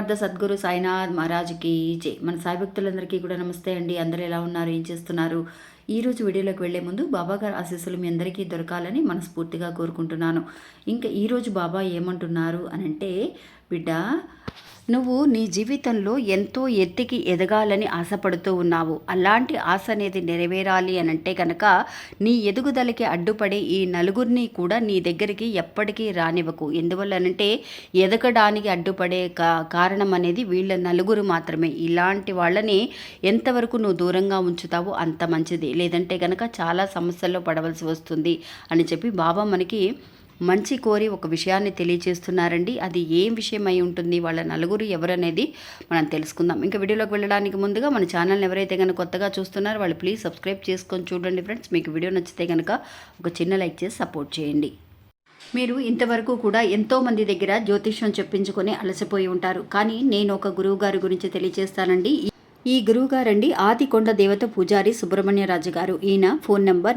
సమర్థ సద్గురు సాయినాథ్ మహారాజ్కి జై. మన సాయి భక్తులందరికీ కూడా నమస్తే అండి. అందరూ ఎలా ఉన్నారు? ఏం చేస్తున్నారు? ఈ రోజు వీడియోలోకి వెళ్ళే ముందు బాబా గారి ఆశీస్సులు మీ అందరికీ దొరకాలని మనస్ఫూర్తిగా కోరుకుంటున్నాను. ఇంకా ఈరోజు బాబా ఏమంటున్నారు అని అంటే బిడ్డ నువ్వు నీ జీవితంలో ఎంతో ఎత్తికి ఎదగాలని ఆశపడుతూ ఉన్నావు. అలాంటి ఆశ అనేది నెరవేరాలి అని అంటే కనుక నీ ఎదుగుదలకి అడ్డుపడే ఈ నలుగురిని కూడా నీ దగ్గరికి ఎప్పటికీ రానివ్వకు. ఎందువల్లనంటే ఎదగడానికి అడ్డుపడే కా కారణం అనేది వీళ్ళ నలుగురు మాత్రమే. ఇలాంటి వాళ్ళని ఎంతవరకు నువ్వు దూరంగా ఉంచుతావో అంత మంచిది. లేదంటే కనుక చాలా సమస్యల్లో పడవలసి వస్తుంది అని చెప్పి బాబా మనకి మంచి కోరి ఒక విషయాన్ని తెలియజేస్తున్నారండి అది ఏం విషయం అయి ఉంటుంది? వాళ్ళ నలుగురు ఎవరనేది మనం తెలుసుకుందాం. ఇంకా వీడియోలోకి వెళ్ళడానికి ముందుగా మన ఛానల్ని ఎవరైతే కనుక కొత్తగా చూస్తున్నారో వాళ్ళు ప్లీజ్ సబ్స్క్రైబ్ చేసుకొని చూడండి ఫ్రెండ్స్. మీకు వీడియో నచ్చితే కనుక ఒక చిన్న లైక్ చేసి సపోర్ట్ చేయండి. మీరు ఇంతవరకు కూడా ఎంతో మంది దగ్గర జ్యోతిష్యం చెప్పించుకొని అలసిపోయి ఉంటారు. కానీ నేను ఒక గురువు గారి గురించి తెలియజేస్తానండి ఈ గురువు గారండి ఆదికొండ దేవత పూజారి సుబ్రహ్మణ్యరాజు గారు. ఈయన phone number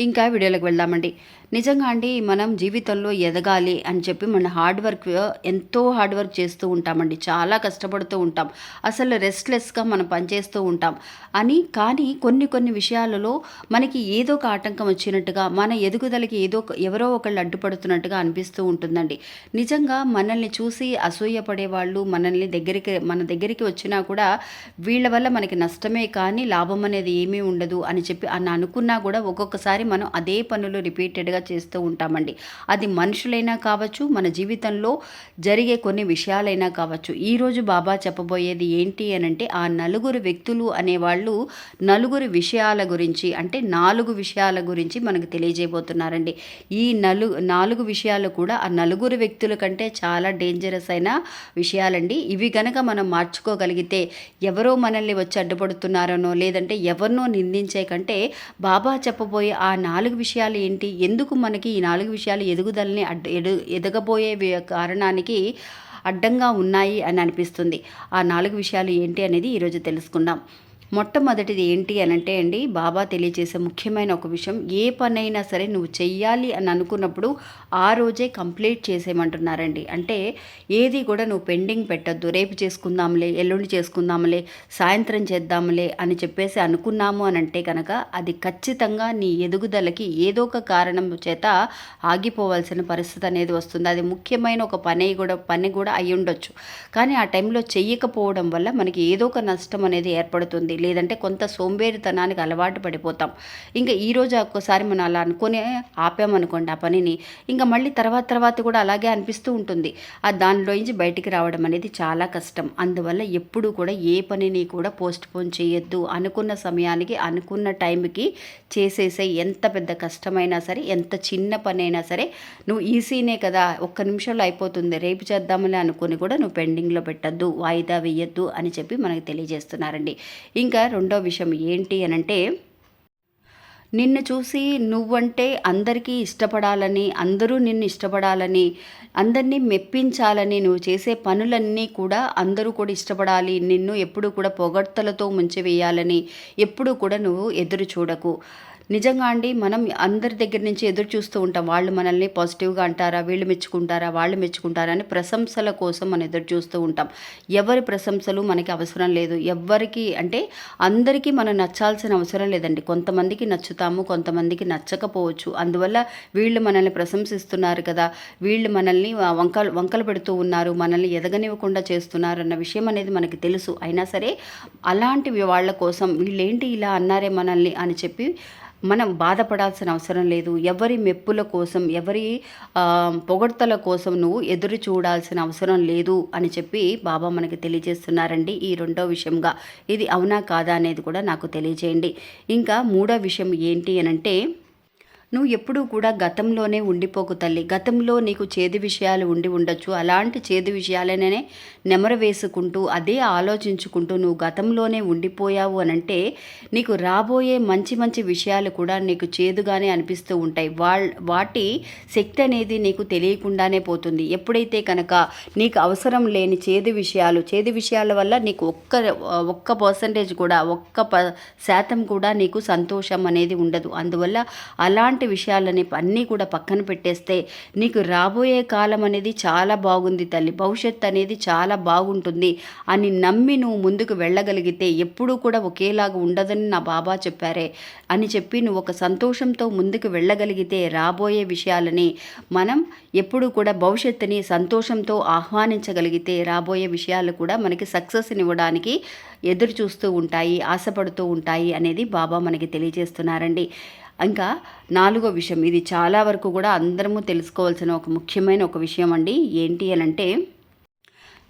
ఇంకా వీడియోలోకి వెళ్దామండి. నిజంగా అండి మనం జీవితంలో ఎదగాలి అని చెప్పి మన హార్డ్ వర్క్ ఎంతో హార్డ్ వర్క్ చేస్తూ ఉంటామండి. చాలా కష్టపడుతూ ఉంటాం. అసలు రెస్ట్లెస్గా మనం పనిచేస్తూ ఉంటాం. అని కానీ కొన్ని కొన్ని విషయాలలో మనకి ఏదో ఒక ఆటంకం వచ్చినట్టుగా మన ఎదుగుదలకి ఏదో ఒక- ఎవరో ఒకళ్ళు అడ్డుపడుతున్నట్టుగా అనిపిస్తూ ఉంటుందండి. నిజంగా మనల్ని చూసి అసూయపడే వాళ్ళు మనల్ని దగ్గరికి మన దగ్గరికి వచ్చినా కూడా వీళ్ళ వల్ల మనకి నష్టమే కానీ లాభం అనేది ఏమీ ఉండదు అని చెప్పి అని అనుకున్నా కూడా ఒక్కొక్కసారి మనం అదే పనులు రిపీటెడ్గా చేస్తూ ఉంటామండి. అది మనుషులైనా కావచ్చు మన జీవితంలో జరిగే కొన్ని విషయాలైనా కావచ్చు. ఈరోజు బాబా చెప్పబోయేది ఏంటి అని అంటే ఆ నలుగురు వ్యక్తులు అనేవాళ్ళు నలుగురు విషయాల గురించి అంటే నాలుగు విషయాల గురించి మనకు తెలియజేయబోతున్నారండి. ఈ నలు నాలుగు విషయాలు కూడా ఆ నలుగురు వ్యక్తుల కంటే చాలా డేంజరస్ అయిన విషయాలండి. ఇవి గనక మనం మార్చుకోగలిగితే ఎవరో మనల్ని వచ్చి అడ్డుపడుతున్నారనో లేదంటే ఎవరినో నిందించే కంటే బాబా చెప్పబోయే ఆ నాలుగు విషయాలు ఏంటి? ఎందుకు మనకి ఈ నాలుగు విషయాలు ఎదుగుదలని అడ్డు ఎడు ఎదగబోయే కారణానికి అడ్డంగా ఉన్నాయి అని అనిపిస్తుంది. ఆ నాలుగు విషయాలు ఏంటి అనేది ఈరోజు తెలుసుకుందాం. మొట్టమొదటిది ఏంటి అని అంటే అండి బాబా తెలియజేసే ముఖ్యమైన ఒక విషయం ఏ పనైనా సరే నువ్వు చెయ్యాలి అని అనుకున్నప్పుడు ఆ రోజే కంప్లీట్ చేసేయమంటున్నారండి. అంటే ఏది కూడా నువ్వు పెండింగ్ పెట్టద్దు రేపు చేసుకుందాంలే ఎల్లుండి చేసుకుందాంలే సాయంత్రం చేద్దాంలే అని చెప్పేసి అనుకున్నాము అని అంటే కనుక అది ఖచ్చితంగా నీ ఎదుగుదలకి ఏదో ఒక కారణం చేత ఆగిపోవాల్సిన పరిస్థితి అనేది వస్తుంది. అది ముఖ్యమైన ఒక పని కూడా పని కూడా అయి ఉండొచ్చు కానీ ఆ టైంలో చెయ్యకపోవడం వల్ల మనకి ఏదో ఒక నష్టం అనేది ఏర్పడుతుంది. లేదంటే కొంత సోంబేరితనానికి అలవాటు పడిపోతాం. ఇంకా ఈరోజు ఒక్కోసారి ఒక్కసారి మనం అలా అనుకుని ఆపామనుకోండి ఆ పనిని. ఇంకా మళ్ళీ తర్వాత తర్వాత కూడా అలాగే అనిపిస్తూ ఉంటుంది. ఆ దానిలోంచి బయటికి రావడం అనేది చాలా కష్టం. అందువల్ల ఎప్పుడు కూడా ఏ పనిని కూడా పోస్ట్ పోన్ చేయొద్దు. అనుకున్న సమయానికి అనుకున్న టైంకి చేసేసే ఎంత పెద్ద కష్టమైనా సరే ఎంత చిన్న పని అయినా సరే నువ్వు ఈజీనే కదా. ఒక్క నిమిషంలో అయిపోతుంది. రేపు చేద్దామని అనుకుని కూడా నువ్వు పెండింగ్లో పెట్టద్దు. వాయిదా వేయొద్దు అని చెప్పి మనకు తెలియజేస్తున్నారండి. ఇంకా రెండో విషయం ఏంటి అని అంటే నిన్ను చూసి నువ్వంటే అందరికీ ఇష్టపడాలని అందరూ నిన్ను ఇష్టపడాలని అందరినీ మెప్పించాలని నువ్వు చేసే పనులన్నీ కూడా అందరూ కూడా ఇష్టపడాలి నిన్ను ఎప్పుడూ కూడా పొగడ్తలతో ముంచివేయాలని ఎప్పుడూ కూడా నువ్వు ఎదురు చూడకు. నిజంగా అండి మనం అందరి దగ్గర నుంచి ఎదురు చూస్తూ ఉంటాం. వాళ్ళు మనల్ని పాజిటివ్గా అంటారా వీళ్ళు మెచ్చుకుంటారా వాళ్ళు మెచ్చుకుంటారా అని ప్రశంసల కోసం మనం ఎదురు చూస్తూ ఉంటాం. ఎవరి ప్రశంసలు మనకి అవసరం లేదు. ఎవరికి అంటే అందరికీ మనం నచ్చాల్సిన అవసరం లేదండి. కొంతమందికి నచ్చుతాము కొంతమందికి నచ్చకపోవచ్చు. అందువల్ల వీళ్ళు మనల్ని ప్రశంసిస్తున్నారు కదా వీళ్ళు మనల్ని వంకలు వంకలు పెడుతూ ఉన్నారు మనల్ని ఎదగనివ్వకుండా చేస్తున్నారు అన్న విషయం అనేది మనకి తెలుసు. అయినా సరే అలాంటివి వాళ్ళ కోసం వీళ్ళేంటి ఇలా అన్నారే మనల్ని అని చెప్పి మనం బాధపడాల్సిన అవసరం లేదు. ఎవరి మెప్పుల కోసం ఎవరి పొగడ్తల కోసం నువ్వు ఎదురు చూడాల్సిన అవసరం లేదు అని చెప్పి బాబా మనకి తెలియజేస్తున్నారండి ఈ రెండో విషయంగా. ఇది అవునా కాదా అనేది కూడా నాకు తెలియజేయండి. ఇంకా మూడో విషయం ఏంటి అని అంటే నువ్వు ఎప్పుడూ కూడా గతంలోనే ఉండిపోకు తల్లి. గతంలో నీకు చేదు విషయాలు ఉండి ఉండొచ్చు. అలాంటి చేదు విషయాలనే నెమర వేసుకుంటూ అదే ఆలోచించుకుంటూ నువ్వు గతంలోనే ఉండిపోయావు అని అంటే నీకు రాబోయే మంచి మంచి విషయాలు కూడా నీకు చేదుగానే అనిపిస్తూ ఉంటాయి. వా వాటి శక్తి అనేది నీకు తెలియకుండానే పోతుంది. ఎప్పుడైతే కనుక నీకు అవసరం లేని చేదు విషయాలు చేదు విషయాల వల్ల నీకు ఒక్క ఒక్క పర్సంటేజ్ కూడా ఒక్క ప శాతం కూడా నీకు సంతోషం అనేది ఉండదు. అందువల్ల అలాంటి విషయాలని అన్నీ కూడా పక్కన పెట్టేస్తే నీకు రాబోయే కాలం అనేది చాలా బాగుంది తల్లి. భవిష్యత్ అనేది చాలా బాగుంటుంది అని నమ్మి నువ్వు ముందుకు వెళ్ళగలిగితే ఎప్పుడూ కూడా ఒకేలాగా ఉండదని నా బాబా చెప్పారే. అని చెప్పి నువ్వు ఒక సంతోషంతో ముందుకు వెళ్ళగలిగితే రాబోయే విషయాలని మనం ఎప్పుడు కూడా భవిష్యత్తుని సంతోషంతో ఆహ్వానించగలిగితే రాబోయే విషయాలు కూడా మనకి సక్సెస్ని ఇవ్వడానికి ఎదురు చూస్తూ ఉంటాయి ఆశపడుతూ ఉంటాయి అనేది బాబా మనకి తెలియజేస్తున్నారండి. ఇంకా నాలుగో విషయం. ఇది చాలా వరకు కూడా అందరము తెలుసుకోవాల్సిన ఒక ముఖ్యమైన ఒక విషయం అండి. ఏంటి అని అంటే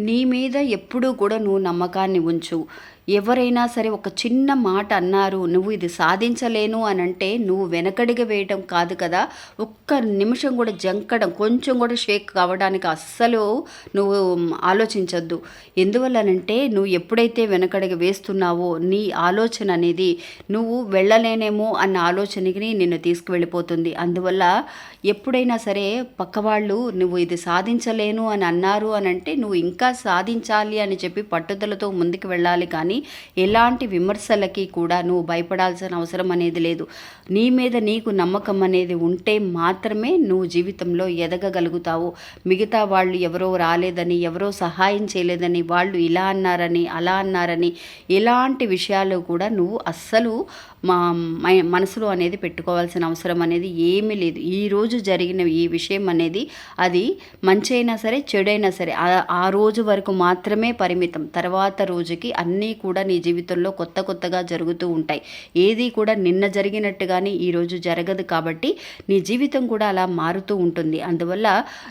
నీ మీద ఎప్పుడూ కూడా నువ్వు నమ్మకాన్ని ఉంచు. ఎవరైనా సరే ఒక చిన్న మాట అన్నారు నువ్వు ఇది సాధించలేను అని అంటే నువ్వు వెనకడిగా వేయటం కాదు కదా. ఒక్క నిమిషం కూడా జంకడం కొంచెం కూడా షేక్ కావడానికి అస్సలు నువ్వు ఆలోచించద్దు. ఎందువల్లనంటే నువ్వు ఎప్పుడైతే వెనకడిగా వేస్తున్నావో నీ ఆలోచన అనేది నువ్వు వెళ్ళలేనేమో అన్న ఆలోచనకి నిన్ను తీసుకువెళ్ళిపోతుంది. అందువల్ల ఎప్పుడైనా సరే పక్కవాళ్ళు నువ్వు ఇది సాధించలేను అని అన్నారు అని అంటే నువ్వు ఇంకా సాధించాలి అని చెప్పి పట్టుదలతో ముందుకు వెళ్ళాలి కానీ కానీ ఎలాంటి విమర్శలకి కూడా నువ్వు భయపడాల్సిన అవసరం అనేది లేదు. నీ మీద నీకు నమ్మకం అనేది ఉంటే మాత్రమే నువ్వు జీవితంలో ఎదగగలుగుతావు. మిగతా వాళ్ళు ఎవరో రాలేదని ఎవరో సహాయం చేయలేదని వాళ్ళు ఇలా అన్నారని అలా అన్నారని ఎలాంటి విషయాలు కూడా నువ్వు అస్సలు మా మనసులో అనేది పెట్టుకోవాల్సిన అవసరం అనేది ఏమీ లేదు. ఈరోజు జరిగిన ఈ విషయం అనేది అది మంచైనా సరే చెడైనా సరే ఆ రోజు వరకు మాత్రమే పరిమితం. తర్వాత రోజుకి అన్నీ కూడా నీ జీవితంలో కొత్త కొత్తగా జరుగుతూ ఉంటాయి. ఏది కూడా నిన్న జరిగినట్టుగానే ఈరోజు జరగదు కాబట్టి నీ జీవితం కూడా అలా మారుతూ ఉంటుంది. అందువల్ల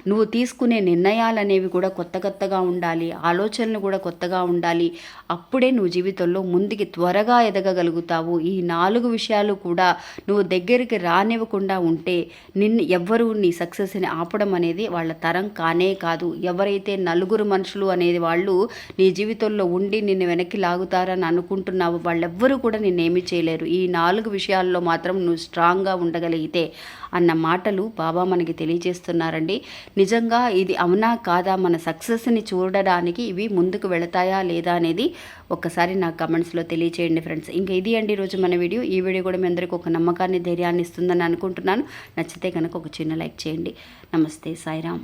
నువ్వు తీసుకునే నిర్ణయాలు అనేవి కూడా కొత్త కొత్తగా ఉండాలి. ఆలోచనలు కూడా కొత్తగా ఉండాలి. అప్పుడే నువ్వు జీవితంలో ముందుకి త్వరగా ఎదగగలుగుతావు. ఈ నాలుగు విషయాలు కూడా నువ్వు దగ్గరికి రానివ్వకుండా ఉంటే నిన్ను ఎవ్వరూ నీ సక్సెస్ని ఆపడం అనేది వాళ్ళ తరం కానే కాదు. ఎవరైతే నలుగురు మనుషులు అనేది వాళ్ళు నీ జీవితంలో ఉండి నిన్ను వెనక్కి లాగు తాగుతారని అనుకుంటున్నావు. వాళ్ళెవ్వరూ కూడా నిన్నేమీ చేయలేరు. ఈ నాలుగు విషయాల్లో మాత్రం నువ్వు స్ట్రాంగ్గా ఉండగలిగితే అన్న మాటలు బాబా మనకి తెలియజేస్తున్నారండి. నిజంగా ఇది అవునా కాదా? మన సక్సెస్ని చూడడానికి ఇవి ముందుకు వెళతాయా లేదా అనేది ఒక్కసారి నా కమెంట్స్లో తెలియచేయండి ఫ్రెండ్స్. ఇంకా ఇది అండి ఈరోజు మన వీడియో. ఈ వీడియో కూడా మీ అందరికీ ఒక నమ్మకాన్ని ధైర్యాన్ని ఇస్తుందని అనుకుంటున్నాను. నచ్చితే కనుక ఒక చిన్న లైక్ చేయండి. నమస్తే సాయిరామ్.